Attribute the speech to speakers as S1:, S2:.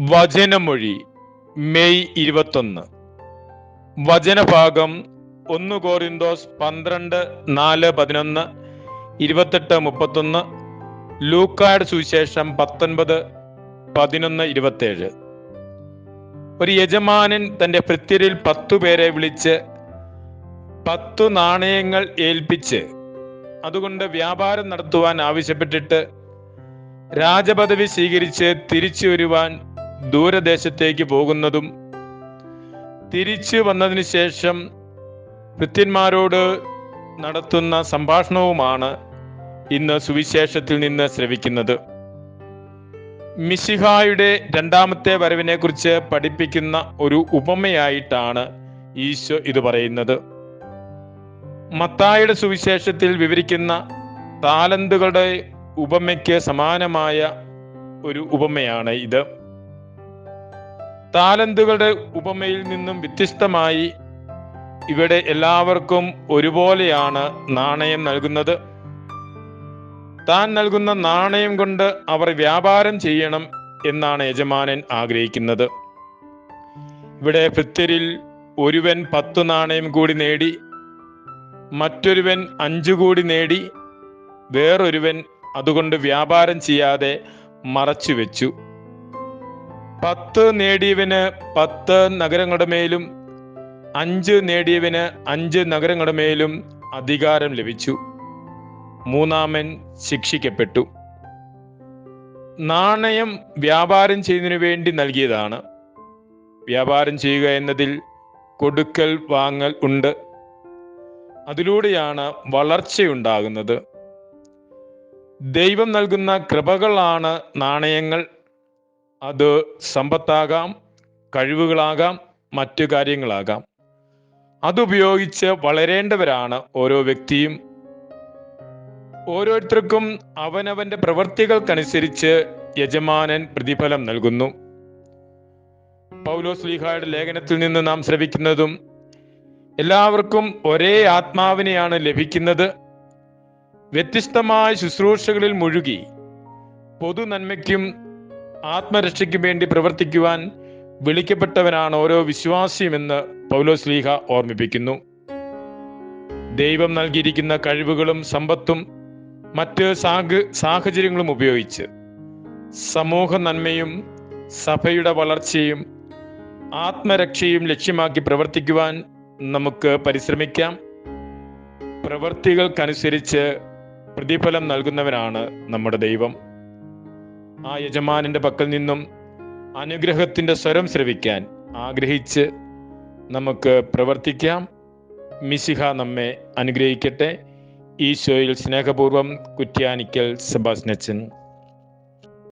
S1: വചനമൊഴി May ഇരുപത്തൊന്ന്. വചനഭാഗം ഒന്ന് കോറിന്തോസ് പന്ത്രണ്ട് നാല് പതിനൊന്ന് ഇരുപത്തെട്ട് മുപ്പത്തൊന്ന് ലൂക്കാട് സുവിശേഷം പത്തൊൻപത് പതിനൊന്ന് ഇരുപത്തേഴ്. ഒരു യജമാനൻ തന്റെ ഭൃത്യരിൽ പത്തു പേരെ വിളിച്ച് പത്തു നാണയങ്ങൾ ഏൽപ്പിച്ച് അതുകൊണ്ട് വ്യാപാരം നടത്തുവാൻ ആവശ്യപ്പെട്ടിട്ട് രാജപദവി സ്വീകരിച്ച് തിരിച്ചു വരുവാൻ ദൂരദേശത്തേക്ക് പോകുന്നതും തിരിച്ചു വന്നതിന് ശേഷം ഭൃത്യന്മാരോട് നടത്തുന്ന സംഭാഷണവുമാണ് ഇന്ന് സുവിശേഷത്തിൽ നിന്ന് ശ്രവിക്കുന്നത്. മിശിഹായുടെ രണ്ടാമത്തെ വരവിനെ കുറിച്ച് പഠിപ്പിക്കുന്ന ഒരു ഉപമയായിട്ടാണ് ഈശോ ഇത് പറയുന്നത്. മത്തായുടെ സുവിശേഷത്തിൽ വിവരിക്കുന്ന താലന്തുകളുടെ ഉപമയ്ക്ക് സമാനമായ ഒരു ഉപമയാണ് ഇത്. താലന്തുകളുടെ ഉപമയിൽ നിന്നും വ്യത്യസ്തമായി ഇവിടെ എല്ലാവർക്കും ഒരുപോലെയാണ് നാണയം നൽകുന്നത്. താൻ നൽകുന്ന നാണയം കൊണ്ട് അവർ വ്യാപാരം ചെയ്യണം എന്നാണ് യജമാനൻ ആഗ്രഹിക്കുന്നത്. ഇവിടെ ഭൃത്യരിൽ ഒരുവൻ പത്ത് നാണയം കൂടി നേടി മറ്റൊരുവൻ അഞ്ചു കൂടി നേടി വേറൊരുവൻ അതുകൊണ്ട് വ്യാപാരം ചെയ്യാതെ മറച്ചു വെച്ചു. പത്ത് നേടിയവന് പത്ത് നഗരങ്ങളുടെ മേലും അഞ്ച് നേടിയവന് അഞ്ച് നഗരങ്ങളുടെ മേലും അധികാരം ലഭിച്ചു. മൂന്നാമൻ ശിക്ഷിക്കപ്പെട്ടു. നാണയം വ്യാപാരം ചെയ്യുന്നതിനു വേണ്ടി നൽകിയതാണ്. വ്യാപാരം ചെയ്യുക എന്നതിൽ കൊടുക്കൽ വാങ്ങൽ ഉണ്ട്. അതിലൂടെയാണ് വളർച്ചയുണ്ടാകുന്നത്. ദൈവം നൽകുന്ന കൃപകളാണ് നാണയങ്ങൾ. അത് സമ്പത്താകാം കഴിവുകളാകാം മറ്റു കാര്യങ്ങളാകാം. അതുപയോഗിച്ച് വളരേണ്ടവരാണ് ഓരോ വ്യക്തിയും. ഓരോരുത്തർക്കും അവനവന്റെ പ്രവൃത്തികൾക്കനുസരിച്ച് യജമാനൻ പ്രതിഫലം നൽകുന്നു. പൗലോസ് ലീഹായുടെ ലേഖനത്തിൽ നിന്ന് നാം ശ്രവിക്കുന്നതും എല്ലാവർക്കും ഒരേ ആത്മാവിനെയാണ് ലഭിക്കുന്നത്. വ്യത്യസ്തമായ ശുശ്രൂഷകളിൽ മുഴുകി പൊതു നന്മയ്ക്കും ആത്മരക്ഷയ്ക്കും വേണ്ടി പ്രവർത്തിക്കുവാൻ വിളിക്കപ്പെട്ടവനാണ് ഓരോ വിശ്വാസിയുമെന്ന് പൗലോസ് ലീഹ ഓർമ്മിപ്പിക്കുന്നു. ദൈവം നൽകിയിരിക്കുന്ന കഴിവുകളും സമ്പത്തും മറ്റ് സാഹ സാഹചര്യങ്ങളും ഉപയോഗിച്ച് സമൂഹ നന്മയും സഭയുടെ വളർച്ചയും ആത്മരക്ഷയും ലക്ഷ്യമാക്കി പ്രവർത്തിക്കുവാൻ നമുക്ക് പരിശ്രമിക്കാം. പ്രവർത്തികൾക്കനുസരിച്ച് പ്രതിഫലം നൽകുന്നവനാണ് നമ്മുടെ ദൈവം. ആ യജമാനന്റെ പക്കൽ നിന്നും അനുഗ്രഹത്തിന്റെ സ്വരം ശ്രവിക്കാൻ ആഗ്രഹിച്ച് നമുക്ക് പ്രവർത്തിക്കാം. മിസിഹ നമ്മെ അനുഗ്രഹിക്കട്ടെ. ഈശോയിൽ സ്നേഹപൂർവം കുറ്റ്യാനിക്കൽ സെബാസ്നച്ചൻ